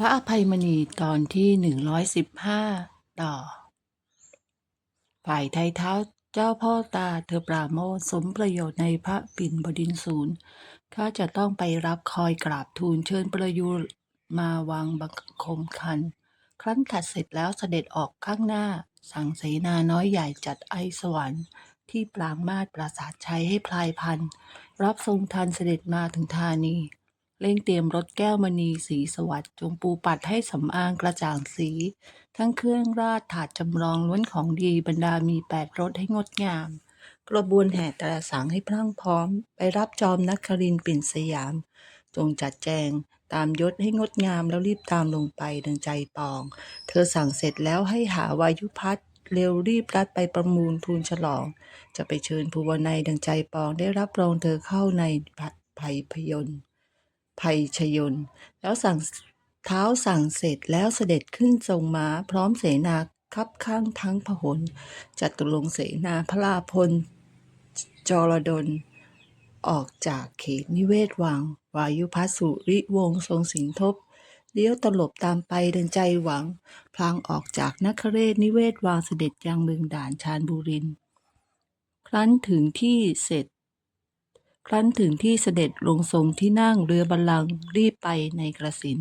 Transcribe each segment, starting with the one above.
พระอภัยมณีตอนที่หนึ่งร้อยสิบห้าต่อ ฝ่ายไทยเท้าเจ้าพ่อตาเธอปราโมทสมประโยชน์ในพระปิ่นบดินศูนย์ข้าจะต้องไปรับคอยกราบทูลเชิญประยุรมาวางบังคมคัน ครั้นถัดเสร็จแล้วเสด็จออกข้างหน้า สั่งเสนาน้อยใหญ่จัดไอสวรรค์ ที่ปรางมาศปราสาทชัยให้พลายพัน รับทรงทันเสด็จมาถึงธานี เร่งเตรียมรถแก้วมณีสีสวัสดิ์จงปูปัดให้สำอางกระจ่างสี ทั้งเครื่องราชถาดจำลองล้วนของดีบรรดามีแปดรถให้งดงาม กระบวนแห่แต่ละสังให้พรั่งพร้อม ไปรับจอมนักครินปิ่นสยาม จงจัดแจง ตามยศให้งดงามแล้วรีบตามลงไปดังใจปอง เธอสั่งเสร็จแล้วให้หาวายุพัฒเร็วรีบรัดไปประมูลทูลฉลอง จะไปเชิญภูวนัยดังใจปองได้รับรองเธอเข้าในภัยพยนต์ ภัยชยน แล้วสั่งเท้าสั่งเสร็จแล้วเสด็จขึ้นทรงม้าพร้อมเสนาคับข้างทั้งพหลจัตุรงเสนาพระลาพล จรดล ออกจากเขตนิเวศวัง วายุพัสสุริวงศ์ทรงสิงทบเลี้ยวตลบตามไปดังใจหวัง พลางออกจากนครเรศนิเวศวังเสด็จยังเมืองด่านชานบุริน ครั้นถึงที่เสร็จ ครั้นถึงที่เสด็จลงทรงที่นั่งเรือบัลลังก์รีบไปในกระสิน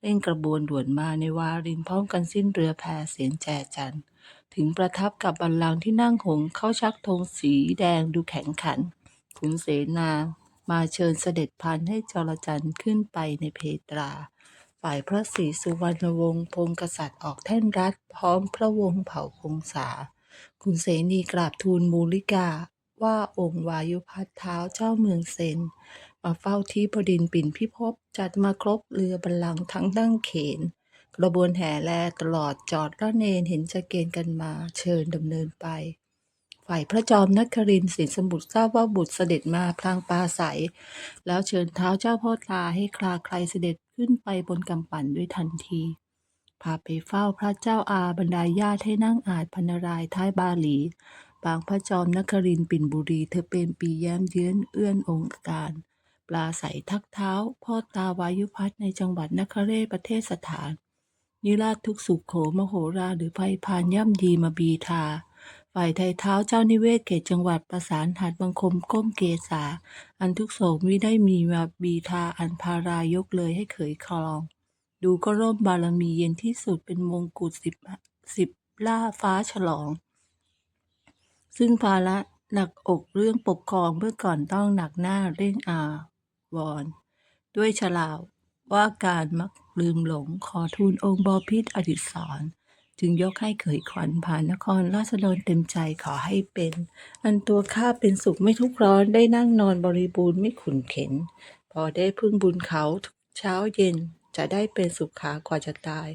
เร่งกระบวนด่วนมาในวารินพร้อมกันสิ้นเรือแพเสียงแจจัน ถึงประทับกับบัลลังก์ที่นั่งหงเข้าชักธงสีแดงดูแข็งขัน ขุนเสนามาเชิญเสด็จพันให้จรจันทร์ขึ้นไปในเพตรา ฝ่ายพระศรีสุวรรณวงศ์พงศ์กษัตริย์ออกแท่นรัฐพร้อมพระวงศ์เผ่าพงษาคุณเสนีกราบทูลมูลิกา ว่าองค์วายุพัฒเท้าเจ้าเมืองเซน มาเฝ้าที่พดินปิ่นพิภพจัดมาครบเรือบัลลังก์ทั้งดั้งเขน กระบวนแห่แลตลอดจอดระเนนเห็นจะเกณฑ์กันมาเชิญดำเนินไป ฝ่ายพระจอมนครินสินสมุทรทราบว่าบุตรเสด็จมาพลางปาศัยแล้วเชิญเท้าเจ้าพ่อตาให้คลาใครเสด็จขึ้นไปบนกำปั่นด้วยทันทีพาไปเฝ้าพระเจ้าอาบรรดาญาติให้นั่งอาจพรรณรายท้ายบาหลี บางพระจอมนครินปิ่นบุรี เธอเป็นปีแย้มเยื้อนเอื้อนองค์การ ปลาใสทักเท้า พ่อตาวายุพัฒในจังหวัดนครเรศประเทศสถาน นิราชทุกสุขโขมโหราหรือภัยพานย่ำยีมาบีทา ฝ่ายไทยเท้าเจ้านิเวศเขตจังหวัดประสานหัดบังคมก้มเกษา อันทุกโศกมิได้มีมาบีทาอันพารายกเลยให้เขยครอง ดูก็ร่มบารมีเย็นที่สุดเป็นมงกุฎสิบสิบล่าฟ้าฉลอง ซึ่งภาระหนักอกเรื่องปกครองเมื่อก่อนต้องหนักหน้าเร่งอาวรณ์ด้วยฉลาวว่าการมักลืมหลงขอทูลองค์บอพิษอดิศรจึงยกให้เขยขวัญผ่านนครราษฎรเต็มใจขอให้เป็น อันตัวข้าเป็นสุขไม่ทุกข์ร้อนได้นั่งนอนบริบูรณ์ไม่ขุนเข็น พอได้พึ่งบุญเขาทุกเช้าเย็นจะได้เป็นสุขขากว่าจะตาย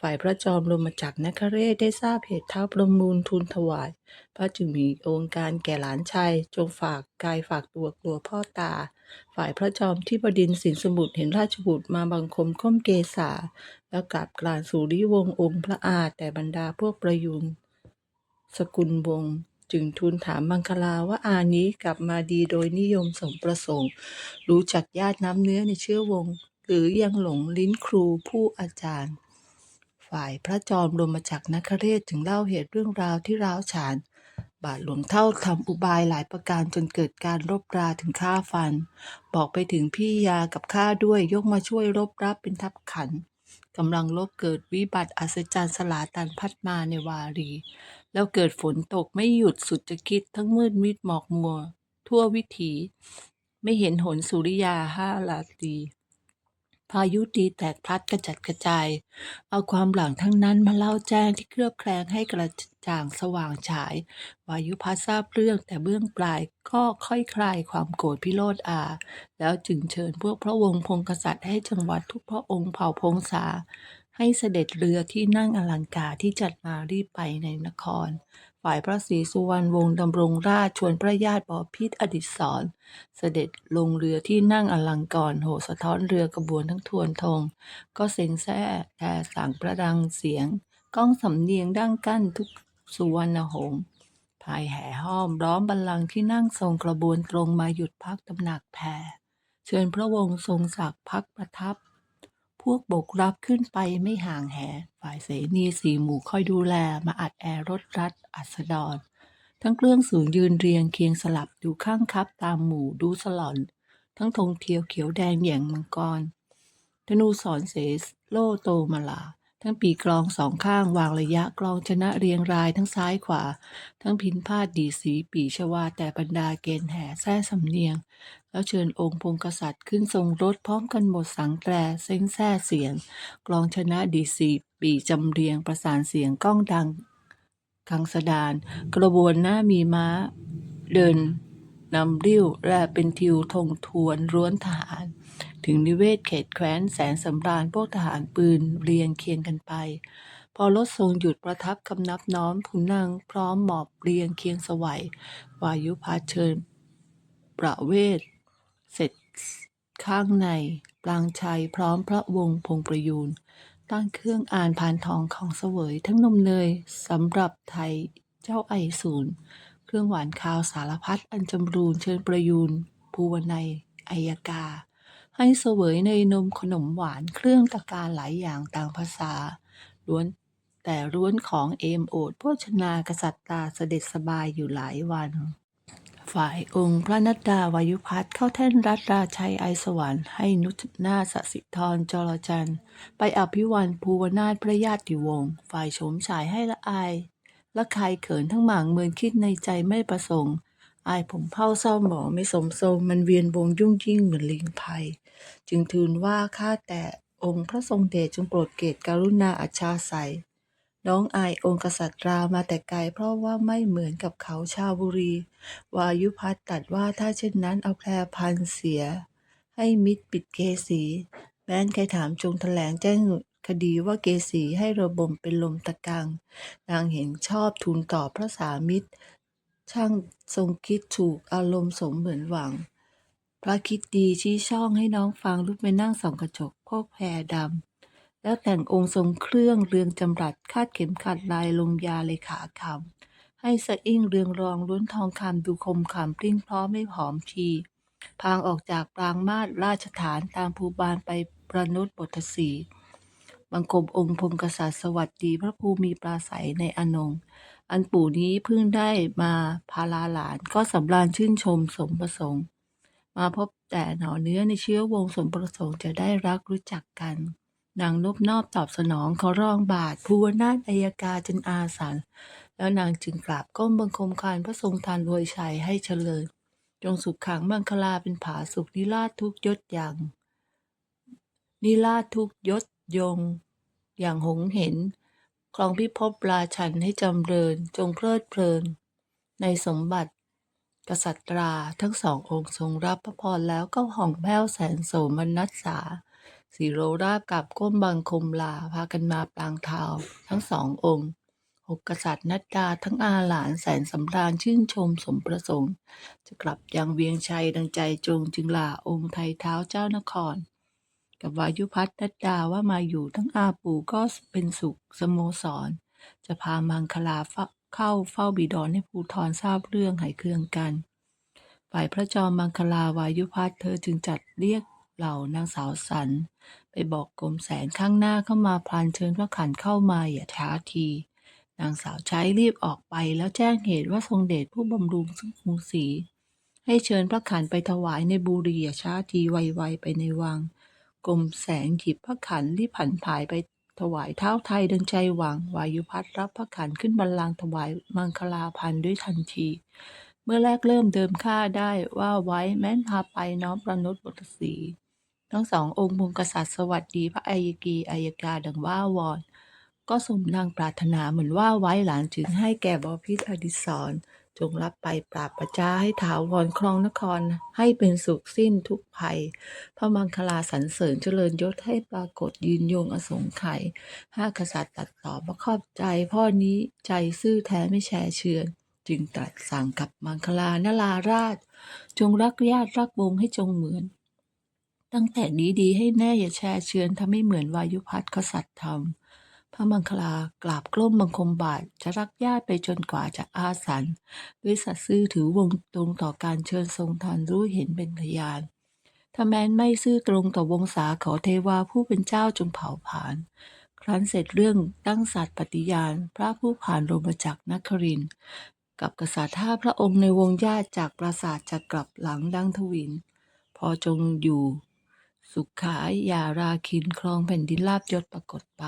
ฝ่ายพระจอมลงมาจากนครเรศได้ทราบเหตุท้าประมูลทูลถวาย พระจึงมีองค์การแก่หลานชายจงฝากกายฝากตัวกลัวพ่อตา ฝ่ายพระจอมที่ประดินสินสมุทรเห็นราชบุตรมาบังคมก้มเกษาแล้วกราบกรานสู่ริวงศ์องค์พระอาแต่บรรดาพวกประยุนสกุลวงศ์จึงทูลถามมังคลาว่าอานี้กลับมาดีโดยนิยมสมประสงค์ รู้จักญาติน้ำเนื้อในเชื้อวงศ์หรือยังหลงลิ้นครูผู้อาจารย์ ฝ่ายพระจอมลงมาจากนครเรศถึงเล่าเหตุเรื่องราวที่ร้าวฉาน บาทหลวงเท่าทำอุบายหลายประการจนเกิดการรบราถึงฆ่าฟัน บอกไปถึงพี่ยากับข้าด้วยยกมาช่วยรบรับเป็นทัพขันกำลังลบเกิดวิบัติอัศจรรย์สลาตันพัดมาในวารี แล้วเกิดฝนตกไม่หยุดสุดจะคิดทั้งมืดมิดหมอกมัว ทั่ววิถี ไม่เห็นหนสุริยาห้าราตรี พายุตีแตกพลัดกระจัดกระจาย เอาความหลังทั้งนั้นมาเล่าแจ้งที่เคลือบแคลงให้กระจ่างสว่างฉาย วายุพัดทราบเรื่องแต่เบื้องปลายก็ค่อยคลายความโกรธพิโรธอา แล้วจึงเชิญพวกพระวงศ์พงศ์กษัตริย์ให้จังหวัดทุกพระองค์เผ่าพงษาให้เสด็จเรือที่นั่งอลังการที่จัดมารีบไปในนคร ฝ่ายพระศรีสุวรรณวงศ์ดำรงราชชวนพระญาติบอพิษอดิศรเสด็จลงเรือที่นั่งอลังกรโหสะท้อนเรือกระบวนทั้งทวนธงก็เซ็งแซ่แต่สั่งประดังเสียง ก้องสำเนียงดั้งกั้นทุกสุวรรณหงษ์ภายแห่ห้อมล้อมบัลลังก์ที่นั่งทรงกระบวนตรงมาหยุดพักตำหนักแพรเชิญพระวงศ์ทรงศักดิ์พักประทับ วกบกรับขึ้นไปไม่ห่างแห ฝ่ายเสนีสี่หมู่คอยดูแลมาอัดแอรถรัดอัสดร ทั้งเครื่องสูงยืนเรียงเคียงสลับดูข้างคับตามหมู่ดูสลอน ทั้งธงเทียวเขียวแดงแหย่งมังกรธนูสอนเสสโลโตมาลา ทั้งปีกลองสองข้างวางระยะกลองชนะเรียงรายทั้งซ้ายขวา ทั้งพินพาดดีสีปีชวาแต่บรรดาเกณฑ์แห่แท้สำเนียง แล้วเชิญองค์พงกษัตริย์ขึ้นทรงรถพร้อมกันหมดสังแตรเส้งแท้เสียง กลองชนะดีสีปีจำเรียงประสานเสียงก้องดังคังสดาน กระบวนหน้ามีม้า เดินนำริ้วและเป็นทิวธงทวนร้วนทหาร ถึงนิเวศเขตแคว้นแสนสำราญพวกทหารปืนเรียงเคียงกันไป พอรถทรงหยุดประทับคำนับน้อมขุนนางพร้อมหมอบเรียงเคียงสวัยวายุพาเชิญ ประเวศ เสร็จข้างในปรางชัยพร้อมพระวงศ์พงประยูนตั้งเครื่องอ่านผ่านทองของเสวยทั้งนมเนยสำหรับไทยเจ้าไอศูนย์เครื่องหวานคาวสารพัดอันจำรูนเชิญประยูนภูวนัยอายกา ให้เสวยในนมขนมหวานเครื่องตะการหลายอย่างต่างภาษาล้วนแต่ร้วนของเอมโอดโภชนากษัตริย์ตาเสด็จสบายอยู่หลายวัน ฝ่ายองค์พระนัดดาวายุพัฒน์เข้าแท่นรัตราชัยไอสวรรค์ให้นุชนาสสิธรจรจันไปอภิวันภูวนาถพระญาติวงศ์ฝ่ายโฉมฉายให้ละอายละคายเขินทั้งหมางเมินคิดในใจไม่ประสงค์ อายผมเผาเศร้าหมอไม่สมทรงมันเวียนวงยุ่งยิ่งเหมือนลิงภัย จึงทูลว่าข้าแต่องค์พระทรงเดชจงโปรดเกตกรุณาอัชชาใสน้องอายองค์กษัตริย์รามาแต่ไกลเพราะว่าไม่เหมือนกับเขาชาวบุรี วายุพัฒตัดว่าถ้าเช่นนั้นเอาแพรพันเสีย ให้มิตรปิดเกสีแม้นใครถามจงแถลงแจ้งคดีว่าเกสีให้ระบมเป็นลมตะกัง นางเห็นชอบทูลตอบพระสามิตร ช่างทรงคิดถูกอารมณ์สมเหมือนหวัง พระคิดดีชี้ช่องให้น้องฟังลุกไปนั่งส่องกระจกพกแพรดำแล้วแต่งองค์ทรงเครื่องเรืองจำรัดคาดเข็มขัดลายลงยาเลยขาคำให้สะอิ่งเรืองรองล้วนทองคำดูคมขำพริ้งพร้อมไม่ผอมทีพางออกจากปรางมาศราชฐานตามภูบาลไปประนุษบทสีบังคมองค์พรมกษัตริย์สวัสดีพระภูมิปราศัยในอนงอันปู่นี้เพิ่งได้มาพาลาหลานก็สำราญชื่นชมสมประสงค์ มาพบแต่หน่อเนื้อในเชื้อวงสมประสงค์จะได้รักรู้จักกันนางนบนอบตอบสนองเขาร้องบาทภูวนาถอายกาจนอาสันแล้วนางจึงกราบก้มบังคมคานพระทรงทานรวยชัยให้เฉลิญจงสุขขังมังคลาเป็นผาสุขนิราชทุกยศอย่างนิราชทุกยศยง อย่างหงเห็นครองพิภพราชันให้จำเริญจงเพลิดเพลิน ในสมบัติ กษัตราทั้งสององค์ทรงรับพระพรแล้วก็ห่องแผ้วแสนโสมนัสสาสีโรราบกับก้มบังคมลาพากันมาปางเท้าทั้งสององค์หกกษัตริย์นัดดาทั้งอาหลานแสนสำราญชื่นชมสมประสงค์ จะกลับยังเวียงชัยดังใจจงจึงลาองค์ไทยเท้าเจ้านคร กับวายุพัฒน์นัดดาว่ามาอยู่ทั้งอาปู่ก็เป็นสุขสโมสร จะพามังคลา เข้าเฝ้าบิดรให้ภูทรทราบเรื่องหายเครื่องกัน ฝ่ายพระจอมมังคลาวายุพัฒเธอจึงจัดเรียกเหล่านางสาวสัน ไปบอกกรมแสนข้างหน้าเข้ามาพลานเชิญพระขันเข้ามาอย่าช้าที นางสาวใช้รีบออกไปแล้วแจ้งเหตุว่าทรงเดชผู้บำรุงซึ่งกรุงศรีให้เชิญพระขันไปถวายในบุรีอย่าช้าทีไวๆไปในวังกรมแสงหยิบพระขันรีบผันผายไป ถวายเท้าไทยดังใจหวัง วายุพัฒรับพระขันขึ้นบัลลังถวายมังคลาพันด้วยทันที เมื่อแรกเริ่มเดิมค่าได้ว่าไว้แม้นพาไปน้อมประนุษบทสี ทั้งสององค์มุงกษัตริย์สวัสดีพระอัยกีอัยกาดังว่าวอน ก็สมดังปรารถนาเหมือนว่าไว้หลานจึงให้แก่บพิษอดิศร จงรับไปปราบประจาให้ถาวรครองนครให้เป็นสุขสิ้นทุกภัย พระมังคลาสรรเสริญเจริญยศให้ปรากฏยืนยงอสงไขยห้ากษัตริย์ตัดต่อพระขอบใจ พ่อนี้ใจซื่อแท้ไม่แช่เชือน จึงตรัสสั่งกับมังคลานลาราช จงรักญาติรักวงให้จงเหมือน ตั้งแต่นี้ดีให้แน่อย่าแช่เชือนทำให้เหมือนวายุพัฒน์กษัตริย์ทำ พระมังคลากราบกล้มบังคมบาทจะรักญาติไปจนกว่าจะอาสันด้วยสัตย์ซื่อถือวงตรงต่อการเชิญทรงทานรู้เห็นเป็นพยานถ้าแม้นไม่ซื่อตรงต่อวงศาขอเทวาผู้เป็นเจ้าจงเผาผลาญครั้นเสร็จเรื่องตั้งสัตย์ปฏิญาณ พระผู้ผ่านโรมจักรนครินกับกษัตริย์ห้าพระองค์ในวงญาติจากปราสาทจะกลับหลังดังทวิน พอจงอยู่ สุขายยาราคินครองแผ่นดินลาบยศปรากฏไป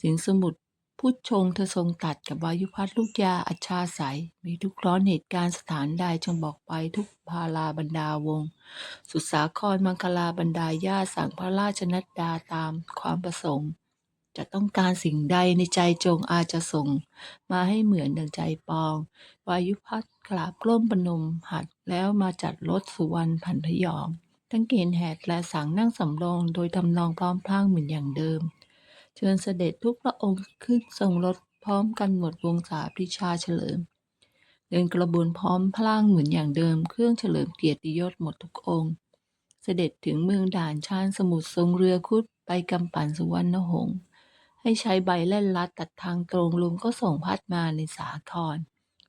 สิงสมุทรพุทธชงเธอทรงตัดกับวายุพัฒลูกยาอัชชาใสยมีทุกร้อนเหตุการณ์สถานใดจงบอกไปทุกพาลาบรรดาวง สุสาครมังคลาบรรดาญาสั่งพระราชนัดดาตามความประสงค์ จะต้องการสิ่งใดในใจจงอาจจะส่ง มาให้เหมือนดังใจปอง วายุพัฒกราบกล้มปนมหัดแล้วมาจัดรถสุวรรณพันพยอง ทั้งเกณฑ์แหดและสั่งนั่งสำรองโดยทำนองพร้อมพล่างเหมือนอย่างเดิม เชิญเสด็จทุกพระองค์ขึ้นทรงรถพร้อมกันหมดวงศาปริชาเฉลิม เดินกระบวนพร้อมพล่างเหมือนอย่างเดิมเครื่องเฉลิมเกียรติยศหมดทุกองค์ เสด็จถึงเมืองด่านชานสมุทรทรงเรือคุดไปกำปั่นสุวรรณหงษ์ให้ใช้ใบแล่นลัดตัดทางตรงลุงก็ส่งพัดมาในสาคร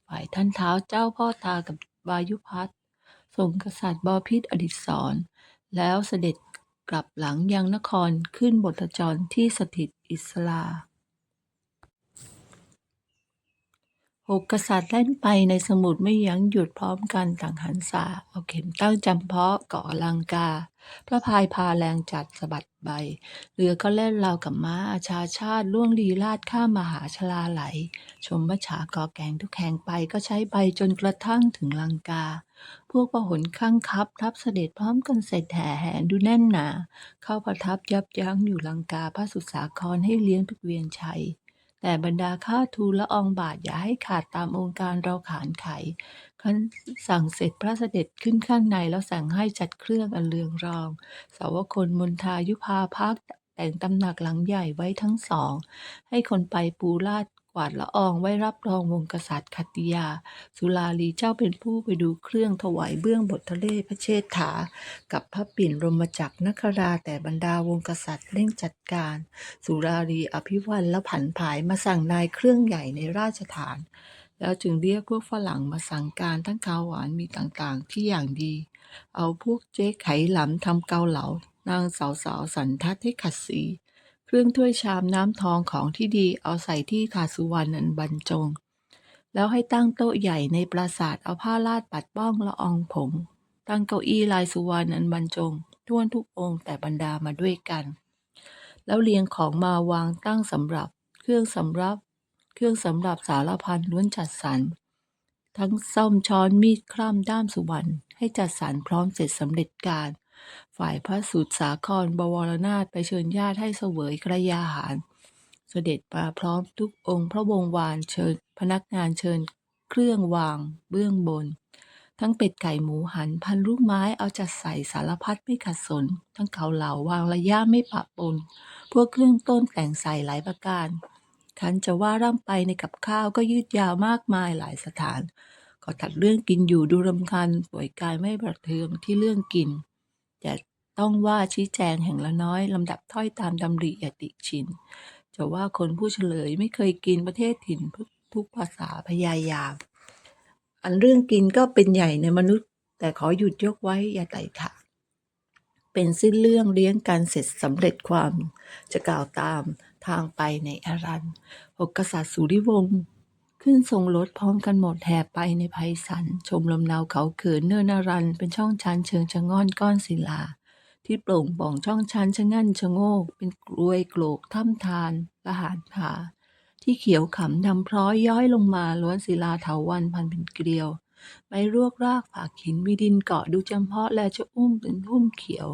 ฝ่ายท่านเท้าเจ้าพ่อตากับวายุพัฒส่งกษัตริย์บอพิษอดิศรแล้วเสด็จ กลับหลังยังนครขึ้นบทจรที่สถิตอิสลาหกกษัตริย์แล่นไปในสมุทรไม่ยั้งหยุดพร้อมกันต่างหันษาเอาเข็มตั้งจำเพาะเกาะลังกา พระพายพาแรงจัดสะบัดใบ เรือก็เล่นราวกับม้าอาชาชาติล่วงลีลาดข้ามมหาชลาไหล ชมมฉากอแกงทุกแห่งไปก็ใช้ใบจนกระทั่งถึงลังกา พวกประหนข้างคับทับเสด็จพร้อมกันเสร็จแห่แหนดูแน่นหนา เข้าประทับยับยั้งอยู่ลังกาพระสุสาครให้เลี้ยงทุกเวียนชัย แต่บรรดาข้าทูลละอองบาทอย่าให้ขาดตามองค์การเราขานไขครั้นสั่งเสร็จพระเสด็จขึ้นข้างในแล้วสั่งให้จัดเครื่องอันเลืองรอง สาวกคนมนทายุพาพักแต่งตำหนักหลังใหญ่ไว้ทั้งสอง ให้คนไปปูลาด กวาดละอองไว้รับรองวงกษัตริย์ขัตติยา สุลาลีเจ้าเป็นผู้ไปดูเครื่องถวายเบื้องบททะเลพระเชษฐา กับพระปิ่นรมจักรนคราแต่บรรดาวงกษัตริย์เร่งจัดการ สุรารีอภิวันและผันผายมาสั่งนายเครื่องใหญ่ในราชฐาน แล้วจึงเรียกพวกฝรั่งมาสั่งการทั้งข้าวหวานมีต่างๆ ที่อย่างดี เอาพวกเจ๊ไขหลำทำเกาเหลานางสาวสาวสันทัดให้ขัดสี เครื่องถ้วยชามน้ำทองของที่ดีเอาใส่ที่ถาสุวรรณอันบรรจง แล้วให้ตั้งโต๊ะใหญ่ในปราสาทเอาผ้าลาดปัดป้องละอองผง ตั้งเก้าอี้ลายสุวรรณอันบรรจงท้วนทุกองค์แต่บรรดามาด้วยกัน แล้วเรียงของมาวางตั้งสำหรับ เครื่องสำรับ เครื่องสำหรับสารพันล้วนจัดสรรทั้งซ่อมช้อนมีดคร่ำด้ามสุวรรณให้จัดสรรพร้อมเสร็จสำเร็จการ ฝ่ายพระสุดสาครบวรนาถไปเชิญญาติให้เสวยกระยาหาร เสด็จมาพร้อมทุกองค์พระวงวานเชิญพนักงานเชิญเครื่องวางเบื้องบน ทั้งเป็ดไก่หมูหันพันลูกไม้เอาจัดใส่สารพัดไม่ขัดสน ทั้งเกาเหลาวางระยะไม่ปะปน พวกเครื่องต้นแต่งใส่หลายประการคันจะว่าร่ำไปในกับข้าวก็ยืดยาวมากมายหลายสถาน ก็ตัดเรื่องกินอยู่ดูรำคาญป่วยกายไม่ประเทืองที่เรื่องกิน จะต้องว่าชี้แจงแห่งละน้อยลำดับถ้อยตามดำริอย่าติชิน จะว่าคนผู้เฉลยไม่เคยกินประเทศถิ่นทุกภาษาพยายาม อันเรื่องกินก็เป็นใหญ่ในมนุษย์ แต่ขอหยุดยกไว้อย่าไต่ถาเป็นสิ้นเรื่องเลี้ยงกันเสร็จสำเร็จความ จะกล่าวตามทางไปในอารันหกกษัตริย์สุริวงศ์ ขึ้นทรงรถพร้อมกันหมดแห่ไปในภัยสัน ชมลำนาวเขาเขินเนินอารัน เป็นช่องชันเชิงชะง่อนก้อนศิลา ที่โปร่งป่องช่องชันชะงั่นชะโงก เป็นกลวยโกรกถ้ำทานละหานผาที่เขียวขำดำพร้อยย้อยลงมาล้วนศิลาเถาวันพันเป็นเกลียวใบรวกรากผากหินมีดินเกาะดูจำเพาะและจะอุ้มเป็นพุ่มเขียว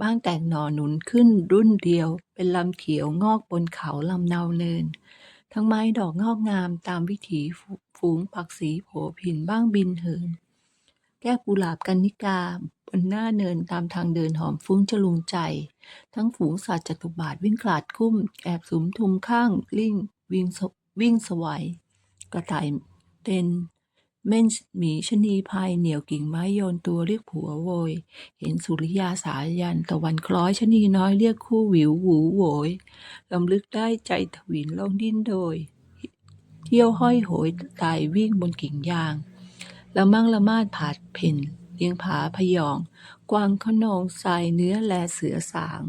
บ้างแตกหน่อหนุนขึ้นรุ่นเดียว เป็นลำเขียวงอกบนเขาลำเนาเนิน ทั้งไม้ดอกงอกงามตามวิถีฝูงผักสีโผผินบ้างบินเหิน แก้วกุหลาบกันนิกาบนหน้าเนินตามทางเดินหอมฟุ้งจลุงใจ ทั้งฝูงสัตว์จตุบาทวิ่งกลาดคุ้ม แอบสุมทุมข้างลิ่งวิ่งวิ่งสวัยกระต่ายเต้น เม่นหมีชะนีพายเหนียวกิ่งไม้โยนตัวเรียกผัวโวย เห็นสุริยาสายันตะวันคล้อยชะนีน้อยเรียกคู่หวิวหูโวยลำลึกได้ใจถวินลงดิ้นโดย เที่ยวห้อยโหยตายวิ่งบนกิ่งยางล้วมั่งละมาดผาดเพ่นเลี้ยงผาพยอง กวางขนองสายเนื้อและเสือสาง